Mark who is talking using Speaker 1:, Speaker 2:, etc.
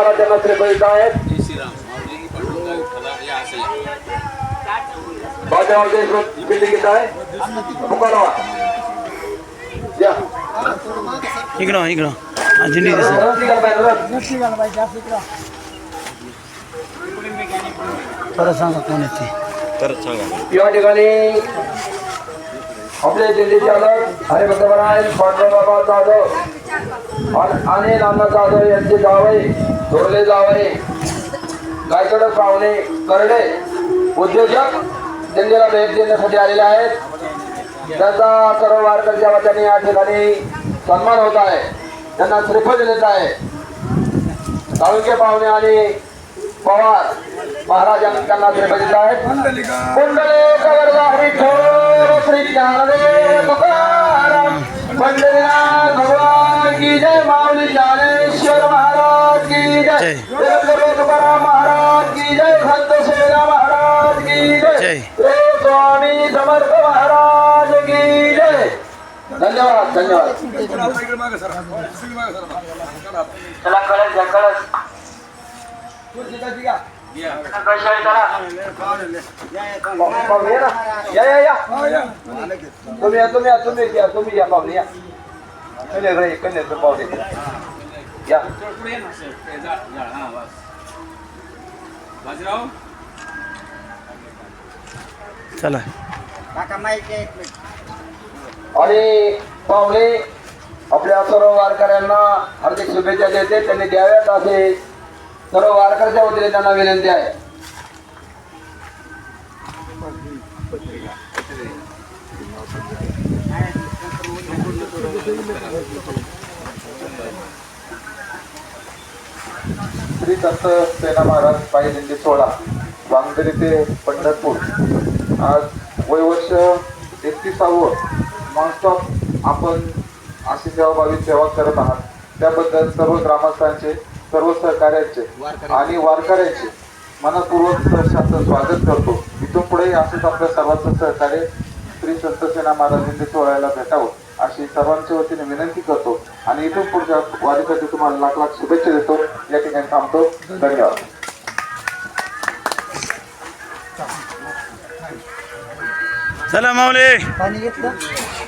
Speaker 1: महाराज यांना श्रीफळ आहेत. बाजाराव देशमुख बिल्डिंग आहे. मुकालावा या.
Speaker 2: इकडं. परत सांगा कोण येते
Speaker 3: परत सांगा.
Speaker 1: या ठिकाणी आपले दिल्ली चालक हरिभक्त महाराज जाधव आणि- आणि नाना जाधव यांचे जावई. थोरले जावई. गायकड पाहुणे करडे. उद्योजक दिल्लीला भेट देण्यासाठी आलेले आहेत. त्यांचा सर्व वारकऱ्याच्या वतीने या ठिकाणी सन्मान होत आहे त्यांना श्रीफळ देत आहे. तालुके पाहुणे आणि पवार महाराज यांनी त्यांना श्रीफळ देत आहेत कुंडले कवरदा विठ्ठल श्री ज्ञानदेव जय. जय. जगद्गुरु तुकाराम महाराज की जय. संत सेना महाराज की जय
Speaker 2: जय.
Speaker 1: श्री स्वामी समर्थ महाराज की जय. धन्यवाद धन्यवाद. चला कळस घ्या कळस. तुम्ही या तुम्ही या तुम्ही या पाहुणे या. कन्या रे कन्या पाहुणे. या
Speaker 3: पुढे ये ना सर. ते जा- जा, हा, बस. बाजीराव
Speaker 2: चला
Speaker 1: आणि पाहुणे आपल्या सर्व वारकऱ्यांना हार्दिक शुभेच्छा देते त्यांनी द्याव्यात असे सर्व वारकऱ्याच्या वतीने त्यांना विनंती आहे
Speaker 4: श्री संत सेना महाराज पायी दिंडी सोहळा वांगदरी ते पंढरपूर. आज वयवर्ष एकतीसावं नॉनस्टॉप आपण अशी सेवाभावी सेवा करत आहात त्याबद्दल सर्व ग्रामस्थांचे सर्व सहकार्यांचे आणि वारकऱ्यांचे मनपूर्वक सहर्षाचं स्वागत करतो. इथून पुढे असंच आपल्या सर्वांचं सहकार्य श्री संत सेना महाराज दिंडी सोहळ्याला भेटावं अशी सर्वांच्या वतीने विनंती करतो. आणि इथून पुढच्या वारीसाठी तुम्हाला लाख लाख शुभेच्छा देतो. या ठिकाणी थांबतो. धन्यवाद.
Speaker 2: चला माऊली.
Speaker 5: पाणी घेतलं?